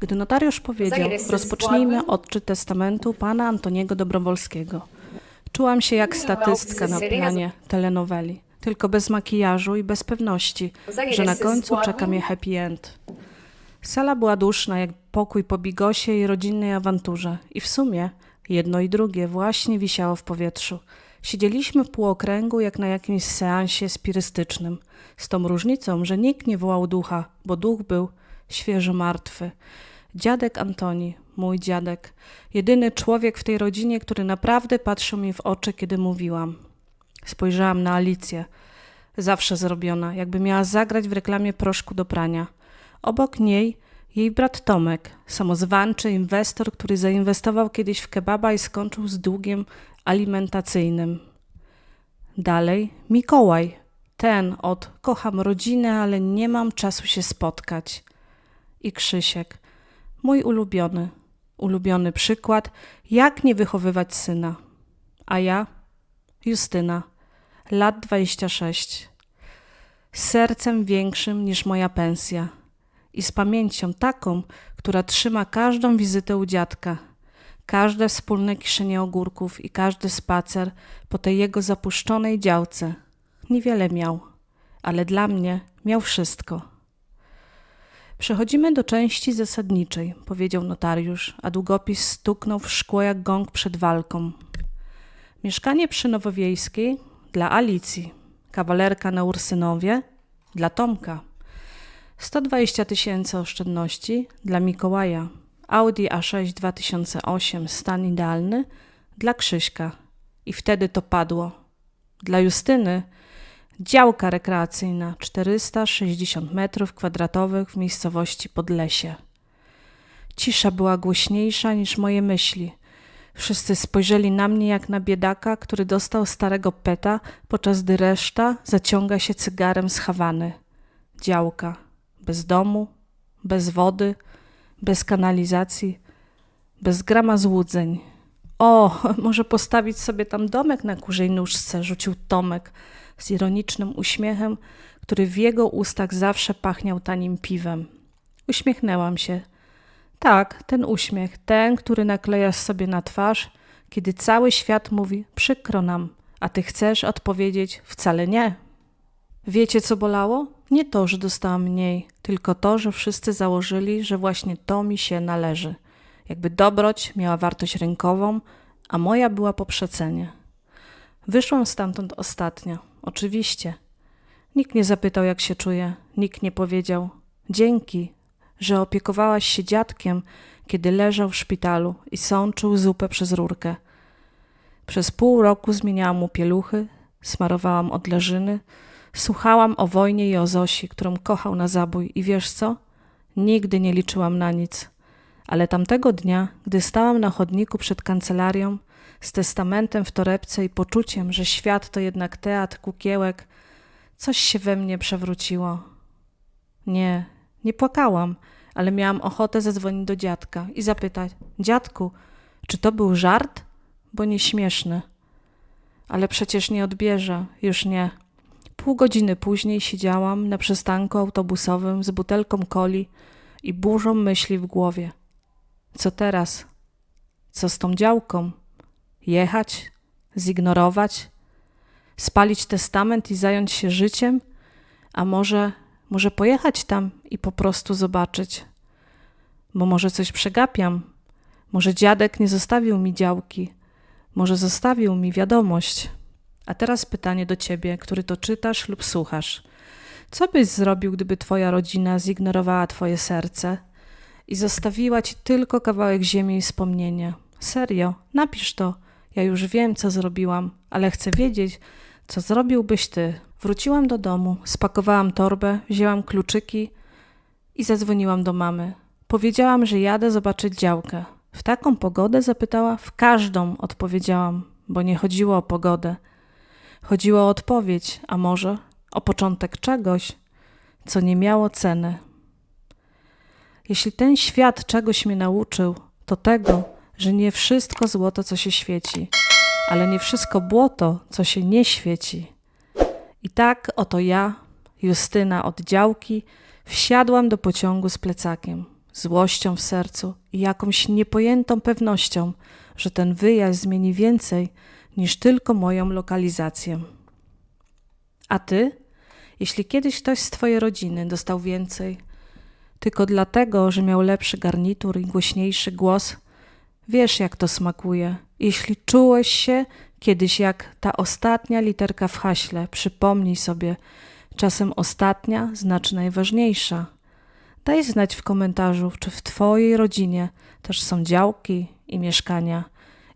Gdy notariusz powiedział, rozpocznijmy odczyt testamentu pana Antoniego Dobrowolskiego. Czułam się jak statystka na planie telenoweli, tylko bez makijażu i bez pewności, że na końcu czeka mnie happy end. Sala była duszna jak pokój po bigosie i rodzinnej awanturze. I w sumie jedno i drugie właśnie wisiało w powietrzu. Siedzieliśmy w półokręgu jak na jakimś seansie spirystycznym. Z tą różnicą, że nikt nie wołał ducha, bo duch był świeżo martwy. Dziadek Antoni, mój dziadek, jedyny człowiek w tej rodzinie, który naprawdę patrzył mi w oczy, kiedy mówiłam. Spojrzałam na Alicję, zawsze zrobiona, jakby miała zagrać w reklamie proszku do prania. Obok niej jej brat Tomek, samozwańczy inwestor, który zainwestował kiedyś w kebaba i skończył z długiem alimentacyjnym. Dalej Mikołaj, ten od kocham rodzinę, ale nie mam czasu się spotkać. I Krzysiek, mój ulubiony, ulubiony przykład, jak nie wychowywać syna. A ja, Justyna, lat 26, z sercem większym niż moja pensja i z pamięcią taką, która trzyma każdą wizytę u dziadka, każde wspólne kiszenie ogórków i każdy spacer po tej jego zapuszczonej działce. Niewiele miał, ale dla mnie miał wszystko. Przechodzimy do części zasadniczej, powiedział notariusz, a długopis stuknął w szkło jak gong przed walką. Mieszkanie przy Nowowiejskiej dla Alicji, kawalerka na Ursynowie dla Tomka, 120 tysięcy oszczędności dla Mikołaja, Audi A6 2008 stan idealny dla Krzyśka i wtedy to padło. Dla Justyny działka rekreacyjna 460 metrów kwadratowych w miejscowości Podlesie. Cisza była głośniejsza niż moje myśli. Wszyscy spojrzeli na mnie jak na biedaka, który dostał starego peta, podczas gdy reszta zaciąga się cygarem z Hawany. Działka. Bez domu, bez wody, bez kanalizacji, bez grama złudzeń. O, może postawić sobie tam domek na kurzej nóżce, rzucił Tomek z ironicznym uśmiechem, który w jego ustach zawsze pachniał tanim piwem. Uśmiechnęłam się. Tak, ten uśmiech, ten, który naklejasz sobie na twarz, kiedy cały świat mówi przykro nam, a ty chcesz odpowiedzieć wcale nie. Wiecie, co bolało? Nie to, że dostałam mniej, tylko to, że wszyscy założyli, że właśnie to mi się należy. Jakby dobroć miała wartość rynkową, a moja była po przecenie. Wyszłam stamtąd ostatnio, oczywiście. Nikt nie zapytał, jak się czuję, nikt nie powiedział dzięki, że opiekowałaś się dziadkiem, kiedy leżał w szpitalu i sączył zupę przez rurkę. Przez pół roku zmieniałam mu pieluchy, smarowałam odleżyny, słuchałam o wojnie i o Zosi, którą kochał na zabój i wiesz co? Nigdy nie liczyłam na nic. Ale tamtego dnia, gdy stałam na chodniku przed kancelarią, z testamentem w torebce i poczuciem, że świat to jednak teatr kukiełek, coś się we mnie przewróciło. Nie, nie płakałam, ale miałam ochotę zadzwonić do dziadka i zapytać: Dziadku, czy to był żart? Bo nieśmieszny. Ale przecież nie odbierze, już nie. Pół godziny później siedziałam na przystanku autobusowym z butelką coli i burzą myśli w głowie. Co teraz? Co z tą działką? Jechać? Zignorować? Spalić testament i zająć się życiem? A może, może pojechać tam i po prostu zobaczyć? Bo może coś przegapiam? Może dziadek nie zostawił mi działki? Może zostawił mi wiadomość? A teraz pytanie do ciebie, który to czytasz lub słuchasz. Co byś zrobił, gdyby twoja rodzina zignorowała twoje serce i zostawiła ci tylko kawałek ziemi i wspomnienia? Serio, napisz to. Ja już wiem, co zrobiłam, ale chcę wiedzieć, co zrobiłbyś ty. Wróciłam do domu, spakowałam torbę, wzięłam kluczyki i zadzwoniłam do mamy. Powiedziałam, że jadę zobaczyć działkę. W taką pogodę zapytała? W każdą odpowiedziałam, bo nie chodziło o pogodę. Chodziło o odpowiedź, a może o początek czegoś, co nie miało ceny. Jeśli ten świat czegoś mnie nauczył, to tego, że nie wszystko złoto, co się świeci, ale nie wszystko błoto, co się nie świeci. I tak oto ja, Justyna od działki, wsiadłam do pociągu z plecakiem. złością w sercu i jakąś niepojętą pewnością, że ten wyjazd zmieni więcej niż tylko moją lokalizację. A ty? Jeśli kiedyś ktoś z twojej rodziny dostał więcej, tylko dlatego, że miał lepszy garnitur i głośniejszy głos, wiesz jak to smakuje. Jeśli czułeś się kiedyś jak ta ostatnia literka w haśle, przypomnij sobie, czasem ostatnia znaczy najważniejsza. Daj znać w komentarzu, czy w Twojej rodzinie też są działki i mieszkania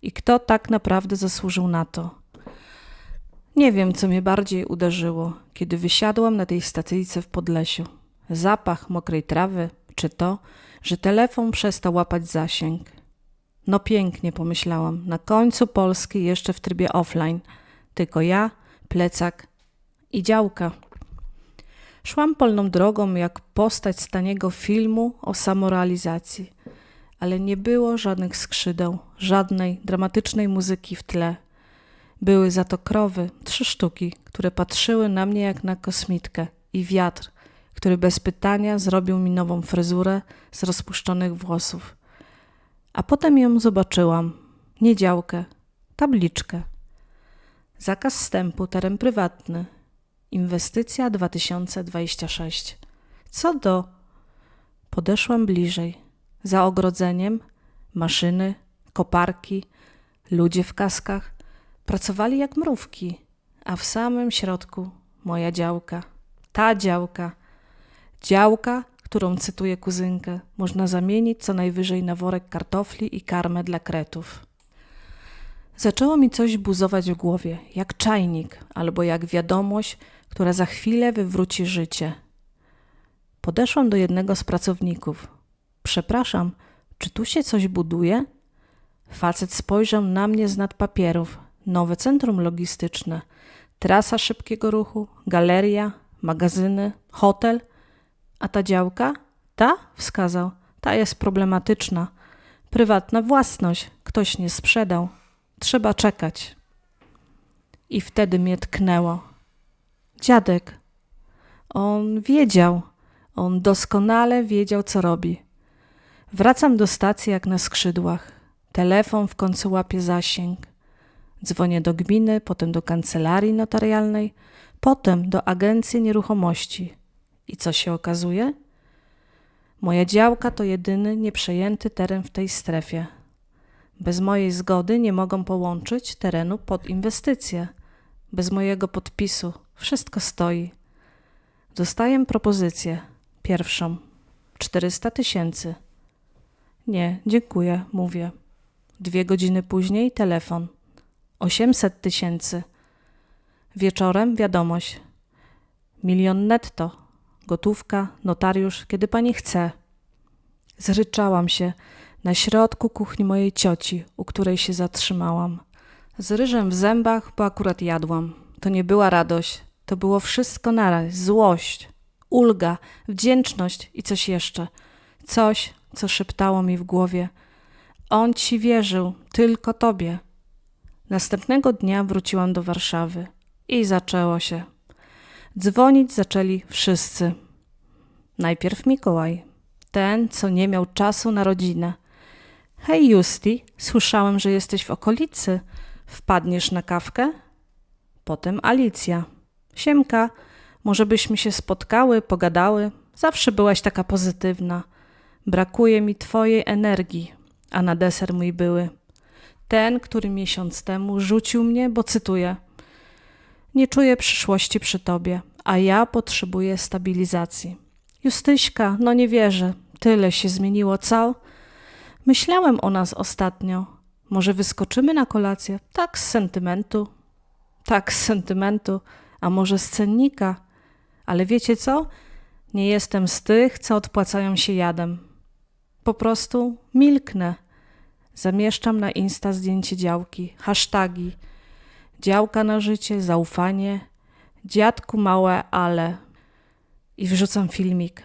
i kto tak naprawdę zasłużył na to. Nie wiem, co mnie bardziej uderzyło, kiedy wysiadłam na tej stacyjce w Podlesiu. Zapach mokrej trawy, czy to, że telefon przestał łapać zasięg. No pięknie, pomyślałam. Na końcu Polski jeszcze w trybie offline. Tylko ja, plecak i działka. Szłam polną drogą jak postać z taniego filmu o samorealizacji, ale nie było żadnych skrzydeł, żadnej dramatycznej muzyki w tle. Były za to krowy, trzy sztuki, które patrzyły na mnie jak na kosmitkę i wiatr, który bez pytania zrobił mi nową fryzurę z rozpuszczonych włosów. A potem ją zobaczyłam, nie działkę, tabliczkę. Zakaz wstępu, teren prywatny, Inwestycja 2026. Co do. Podeszłam bliżej. Za ogrodzeniem maszyny, koparki, ludzie w kaskach pracowali jak mrówki, a w samym środku moja działka. Ta działka. Działka, którą cytuję kuzynkę, można zamienić co najwyżej na worek kartofli i karmę dla kretów. Zaczęło mi coś buzować w głowie, jak czajnik albo jak wiadomość, która za chwilę wywróci życie. Podeszłam do jednego z pracowników. Przepraszam, czy tu się coś buduje? Facet spojrzał na mnie z nad papierów. Nowe centrum logistyczne, trasa szybkiego ruchu, galeria, magazyny, hotel. A ta działka? Ta? wskazał. Ta jest problematyczna. Prywatna własność. Ktoś nie sprzedał. Trzeba czekać. I wtedy mnie tknęło. Dziadek. On wiedział. On doskonale wiedział, co robi. Wracam do stacji jak na skrzydłach. Telefon w końcu łapie zasięg. Dzwonię do gminy, potem do kancelarii notarialnej, potem do agencji nieruchomości. I co się okazuje? Moja działka to jedyny nieprzejęty teren w tej strefie. Bez mojej zgody nie mogą połączyć terenu pod inwestycje. Bez mojego podpisu wszystko stoi. Dostaję propozycję. Pierwszą. 400 tysięcy. Nie, dziękuję, mówię. Dwie godziny później telefon. 800 tysięcy. Wieczorem wiadomość. Milion netto. Gotówka, notariusz, kiedy pani chce. Zryczałam się na środku kuchni mojej cioci, u której się zatrzymałam. Z ryżem w zębach, bo akurat jadłam. To nie była radość, to było wszystko naraz: złość, ulga, wdzięczność i coś jeszcze. Coś, co szeptało mi w głowie. On ci wierzył, tylko tobie. Następnego dnia wróciłam do Warszawy i zaczęło się. Dzwonić zaczęli wszyscy. Najpierw Mikołaj, ten, co nie miał czasu na rodzinę. Hej, Justi, słyszałem, że jesteś w okolicy. Wpadniesz na kawkę? Potem Alicja. Siemka, może byśmy się spotkały, pogadały? Zawsze byłaś taka pozytywna. Brakuje mi twojej energii, a na deser mój były. Ten, który miesiąc temu rzucił mnie, bo cytuję: Nie czuję przyszłości przy tobie, a ja potrzebuję stabilizacji. Justyśka, no nie wierzę, tyle się zmieniło, co? Myślałem o nas ostatnio. Może wyskoczymy na kolację? Tak z sentymentu. Tak z sentymentu a może z cennika. Ale wiecie co? Nie jestem z tych, co odpłacają się jadem. Po prostu milknę. Zamieszczam na Insta zdjęcie działki, hasztagi. Działka na życie, zaufanie, dziadku małe ale. I wrzucam filmik.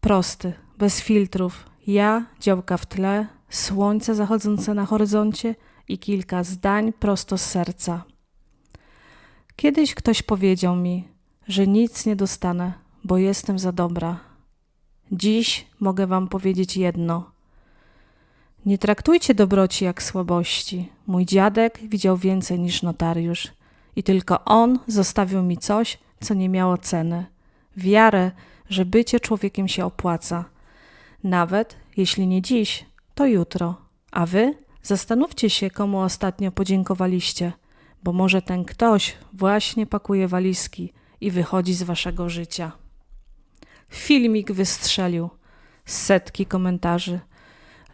Prosty, bez filtrów. Ja, działka w tle, słońce zachodzące na horyzoncie i kilka zdań prosto z serca. Kiedyś ktoś powiedział mi, że nic nie dostanę, bo jestem za dobra. Dziś mogę wam powiedzieć jedno. Nie traktujcie dobroci jak słabości. Mój dziadek widział więcej niż notariusz i tylko on zostawił mi coś, co nie miało ceny. Wiarę, że bycie człowiekiem się opłaca. Nawet jeśli nie dziś, to jutro. A wy zastanówcie się, komu ostatnio podziękowaliście, bo może ten ktoś właśnie pakuje walizki i wychodzi z waszego życia. Filmik wystrzelił. Setki komentarzy.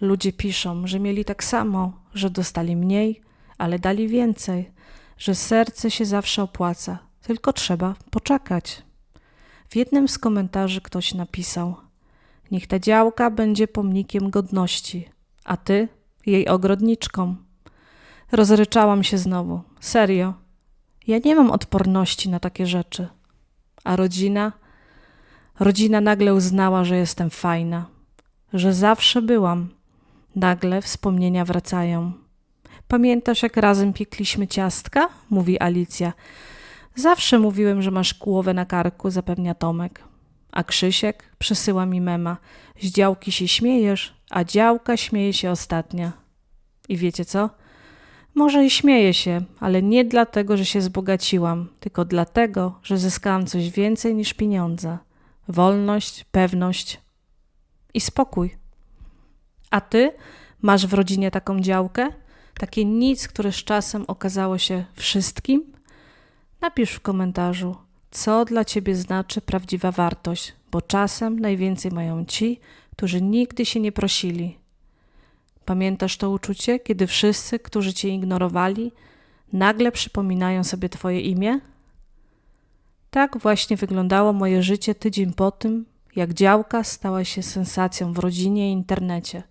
Ludzie piszą, że mieli tak samo, że dostali mniej, ale dali więcej, że serce się zawsze opłaca, tylko trzeba poczekać. W jednym z komentarzy ktoś napisał: Niech ta działka będzie pomnikiem godności, a ty jej ogrodniczką. Rozryczałam się znowu. Serio. Ja nie mam odporności na takie rzeczy. A rodzina? Rodzina nagle uznała, że jestem fajna, że zawsze byłam. Nagle wspomnienia wracają. Pamiętasz, jak razem piekliśmy ciastka? mówi Alicja. Zawsze mówiłem, że masz głowę na karku, zapewnia Tomek. A Krzysiek przesyła mi mema. Z działki się śmiejesz, a działka śmieje się ostatnia. I wiecie co? Może i śmieję się, ale nie dlatego, że się wzbogaciłam, tylko dlatego, że zyskałam coś więcej niż pieniądze. Wolność, pewność i spokój. A ty masz w rodzinie taką działkę? Takie nic, które z czasem okazało się wszystkim? Napisz w komentarzu, co dla ciebie znaczy prawdziwa wartość, bo czasem najwięcej mają ci, którzy nigdy się nie prosili. Pamiętasz to uczucie, kiedy wszyscy, którzy cię ignorowali, nagle przypominają sobie twoje imię? Tak właśnie wyglądało moje życie tydzień po tym, jak działka stała się sensacją w rodzinie i internecie.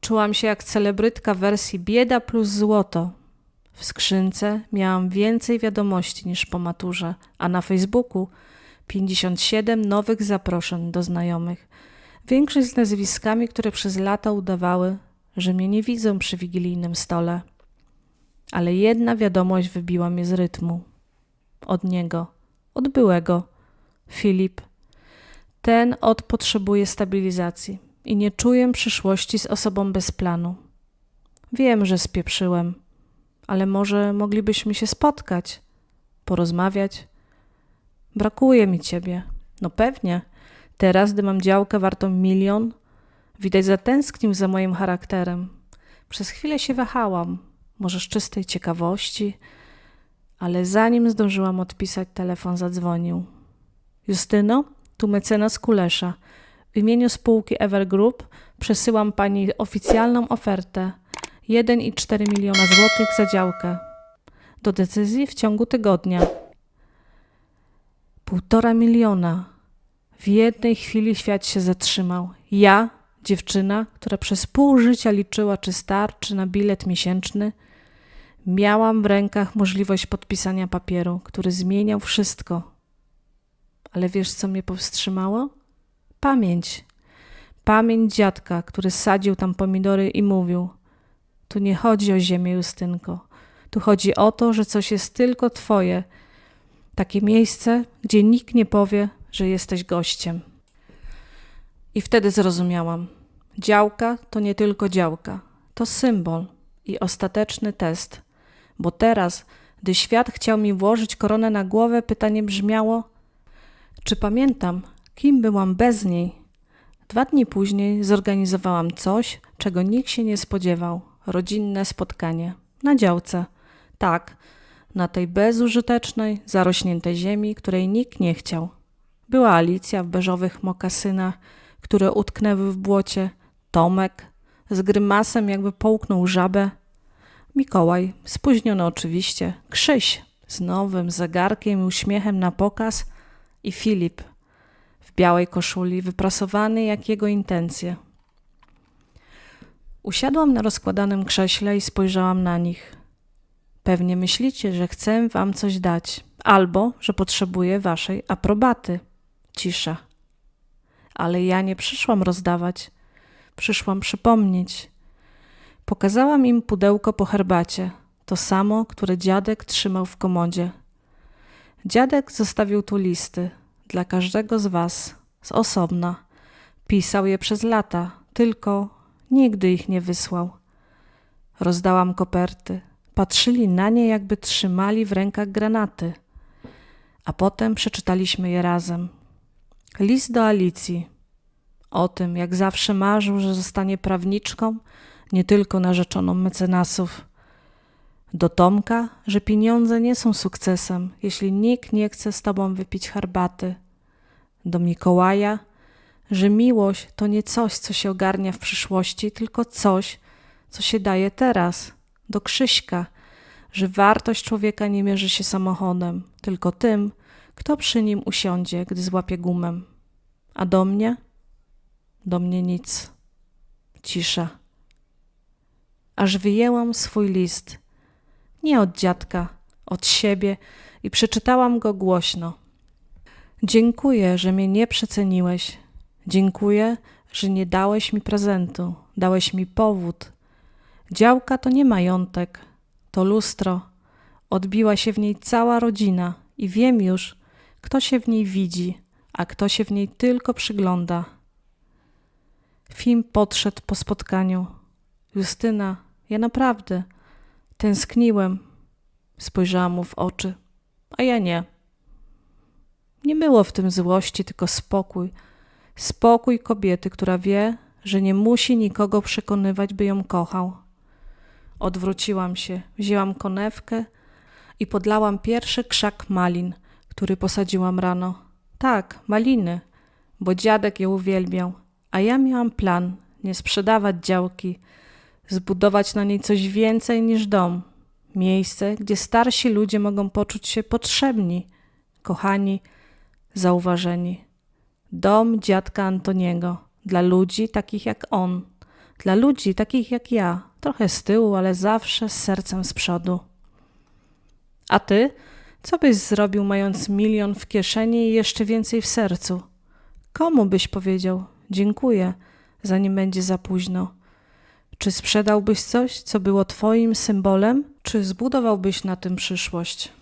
Czułam się jak celebrytka wersji bieda plus złoto. W skrzynce miałam więcej wiadomości niż po maturze, a na Facebooku 57 nowych zaproszeń do znajomych. Większość z nazwiskami, które przez lata udawały, że mnie nie widzą przy wigilijnym stole. Ale jedna wiadomość wybiła mnie z rytmu. Od niego, od byłego. Filip. Ten od potrzebuje stabilizacji i nie czuję przyszłości z osobą bez planu. Wiem, że spieprzyłem, ale może moglibyśmy się spotkać, porozmawiać. Brakuje mi ciebie. No pewnie. Teraz, gdy mam działkę wartą milion, widać zatęsknił za moim charakterem. Przez chwilę się wahałam, może z czystej ciekawości, ale zanim zdążyłam odpisać, telefon zadzwonił. Justyno, tu mecenas Kulesza. W imieniu spółki Evergroup przesyłam pani oficjalną ofertę 1,4 miliona złotych za działkę. Do decyzji w ciągu tygodnia. Półtora miliona. W jednej chwili świat się zatrzymał. Ja, dziewczyna, która przez pół życia liczyła, czy starczy na bilet miesięczny, miałam w rękach możliwość podpisania papieru, który zmieniał wszystko. Ale wiesz, co mnie powstrzymało? Pamięć. Pamięć dziadka, który sadził tam pomidory i mówił: Tu nie chodzi o ziemię, Justynko. Tu chodzi o to, że coś jest tylko twoje. Takie miejsce, gdzie nikt nie powie, że jesteś gościem. I wtedy zrozumiałam. Działka to nie tylko działka, to symbol i ostateczny test. Bo teraz, gdy świat chciał mi włożyć koronę na głowę, pytanie brzmiało: Czy pamiętam, kim byłam bez niej? Dwa dni później zorganizowałam coś, czego nikt się nie spodziewał rodzinne spotkanie na działce. Tak, na tej bezużytecznej, zarośniętej ziemi, której nikt nie chciał. Była Alicja w beżowych mokasynach, które utknęły w błocie, Tomek z grymasem, jakby połknął żabę, Mikołaj, spóźniony oczywiście, Krzyś z nowym zegarkiem i uśmiechem na pokaz i Filip w białej koszuli, wyprasowany jak jego intencje. Usiadłam na rozkładanym krześle i spojrzałam na nich. Pewnie myślicie, że chcę wam coś dać, albo że potrzebuję waszej aprobaty. Cisza. Ale ja nie przyszłam rozdawać. Przyszłam przypomnieć. Pokazałam im pudełko po herbacie, to samo, które dziadek trzymał w komodzie. Dziadek zostawił tu listy dla każdego z was, z osobna. Pisał je przez lata, tylko nigdy ich nie wysłał. Rozdałam koperty. Patrzyli na nie, jakby trzymali w rękach granaty. A potem przeczytaliśmy je razem. List do Alicji. O tym, jak zawsze marzył, że zostanie prawniczką, nie tylko narzeczoną mecenasów. Do Tomka, że pieniądze nie są sukcesem, jeśli nikt nie chce z tobą wypić herbaty. Do Mikołaja, że miłość to nie coś, co się ogarnia w przyszłości, tylko coś, co się daje teraz. Do Krzyśka, że wartość człowieka nie mierzy się samochodem, tylko tym, kto przy nim usiądzie, gdy złapie gumę. A do mnie? Do mnie nic. Cisza. Aż wyjęłam swój list. Nie od dziadka, od siebie i przeczytałam go głośno. Dziękuję, że mnie nie przeceniłeś. Dziękuję, że nie dałeś mi prezentu, dałeś mi powód. Działka to nie majątek, to lustro. Odbiła się w niej cała rodzina i wiem już, kto się w niej widzi, a kto się w niej tylko przygląda. Fim podszedł po spotkaniu. Justyna, ja naprawdę tęskniłem. Spojrzałam mu w oczy, a ja nie. Nie było w tym złości, tylko spokój. Spokój kobiety, która wie, że nie musi nikogo przekonywać, by ją kochał. Odwróciłam się, wzięłam konewkę i podlałam pierwszy krzak malin, który posadziłam rano. Tak, maliny, bo dziadek je uwielbiał, a ja miałam plan nie sprzedawać działki, zbudować na niej coś więcej niż dom. Miejsce, gdzie starsi ludzie mogą poczuć się potrzebni, kochani, zauważeni. Dom dziadka Antoniego dla ludzi takich jak on, dla ludzi takich jak ja, trochę z tyłu, ale zawsze z sercem z przodu. A ty, co byś zrobił, mając milion w kieszeni i jeszcze więcej w sercu? Komu byś powiedział dziękuję, zanim będzie za późno? Czy sprzedałbyś coś, co było twoim symbolem, czy zbudowałbyś na tym przyszłość?